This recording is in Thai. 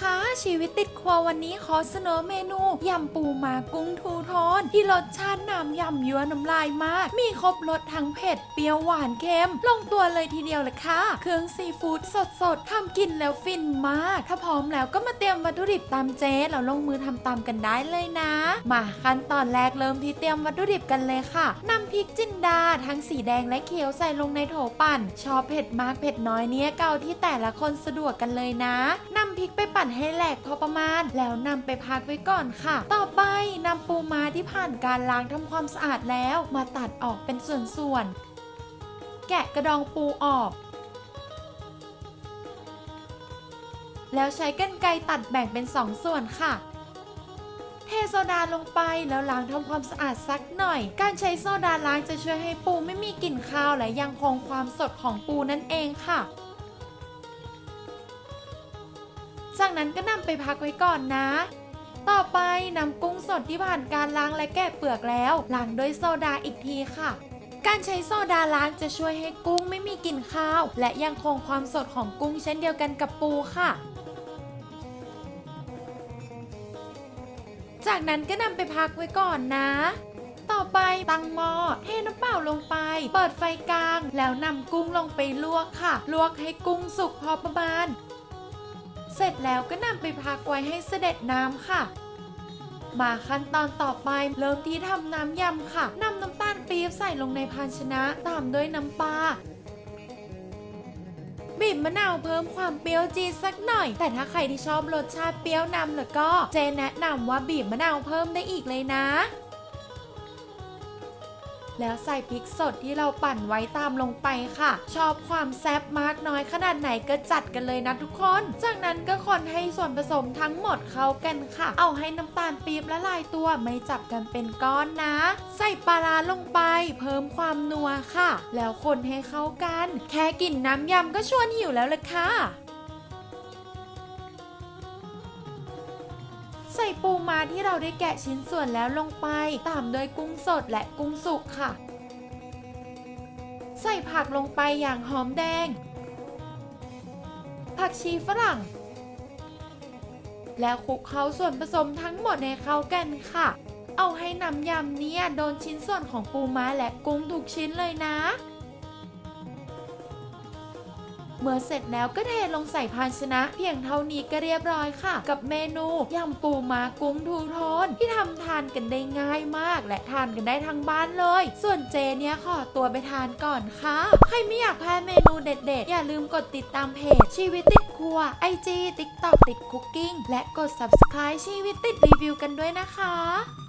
คะ ชีวิตติดครัววันนี้ขอเสนอเมนูยำปูมากุ้งทูโทนที่รสชาติน้ำยำยั่วน้ำลายมาก มีครบรสทั้งเผ็ด เปรี้ยวหวานเค็ม ลงตัวเลยทีเดียวเลยค่ะ เครื่องซีฟู้ดสดๆทำกินแล้วฟินมาก ถ้าพร้อมแล้วก็มาเตรียมวัตถุดิบตามเจ๊แล้วลงมือทำตามกันได้เลยนะ มาขั้นตอนแรกเริ่มที่เตรียมวัตถุดิบกันเลยค่ะนำพริกจินดาทั้งสีแดงและเขียวใส่ลงในโถปั่น ชอบเผ็ดมากเผ็ดน้อยเนี้ยเกาที่แต่ละคนสะดวกกันเลยนะนำพริกไปปั่นให้แหลกพอประมาณ แล้วนำไปพักไว้ก่อนค่ะ ต่อไปนำปูม้าที่ผ่านการล้างทำความสะอาดแล้ว มาตัดออกเป็นส่วนๆ แกะกระดองปูออก แล้วใช้กรรไกรตัดแบ่งเป็น 2 ส่วนค่ะเทโซดาลงไปแล้วล้างทำความสะอาดสักหน่อย การใช้โซดาล้างจะช่วยให้ปูไม่มีกลิ่นคาวและยังคงความสดของปูนั่นเองค่ะ จากนั้นก็นำไปพักไว้ก่อนนะ ต่อไปนำกุ้งสดที่ผ่านการล้างและแกะเปลือกแล้วล้างด้วยโซดาอีกทีค่ะ การใช้โซดาล้างจะช่วยให้กุ้งไม่มีกลิ่นคาว และยังคงความสดของกุ้งเช่นเดียวกันกับปูค่ะจากนั้นก็นำไปพักไว้ก่อนนะ ต่อไปตั้งหม้อเทน้ำเปล่าลงไป เปิดไฟกลาง แล้วนำกุ้งลงไปลวกค่ะ ลวกให้กุ้งสุกพอประมาณ เสร็จแล้วก็นำไปพักไว้ให้เสด็จน้ำค่ะ มาขั้นตอนต่อไปเริ่มที่ทำน้ำยำค่ะนำน้ำตาลปี๊บใส่ลงในภาชนะตามด้วยน้ำปลาบีบมะนาวเพิ่มความเปรี้ยวจี๊ดสักหน่อย แต่ถ้าใครที่ชอบรสชาติเปรี้ยวนำแล้วก็เจแนะนำว่าบีบมะนาวเพิ่มได้อีกเลยนะ แล้วใส่พริกสดที่เราปั่นไว้ตามลงไปค่ะ ชอบความแซ่บมากน้อยขนาดไหนก็จัดกันเลยนะทุกคน จากนั้นก็คนให้ส่วนผสมทั้งหมดเข้ากันค่ะ เอาให้น้ำตาลปี๊บละลายตัวไม่จับกันเป็นก้อนนะ ใส่ปลาร้าลงไป เพิ่มความนัวค่ะ แล้วคนให้เข้ากัน แค่กลิ่นน้ำยำก็ชวนหิวแล้วล่ะค่ะ ใส่ปูมาที่เราได้แกะชิ้นส่วนแล้วลงไป ตามด้วยกุ้งสดและกุ้งสุกค่ะ ใส่ผักลงไปอย่างหอมแดง ผักชีฝรั่ง แล้วคลุกเคล้าส่วนผสมทั้งหมดให้เข้ากันค่ะ เอาให้น้ำยำเนี่ยโดนชิ้นส่วนของปูม้าและกุ้งทุกชิ้นเลยนะ เมื่อเสร็จแล้วก็เทลงใส่ภาชนะ เพียงเท่านี้ก็เรียบร้อยค่ะ กับเมนูยำปูม้ากุ้งทูโทนที่ทำทานกันได้ง่ายมาก และทานกันได้ทั้งบ้านเลย ส่วนเจเนี่ยขอตัวไปทานก่อนค่ะ ใครไม่อยากพลาดเมนูเด็ดๆ อย่าลืมกดติดตามเพจชีวิตติดครัว IG TikTok ติดคุกกิ้งและกด subscribe ชีวิตติดรีวิวกันด้วยนะคะ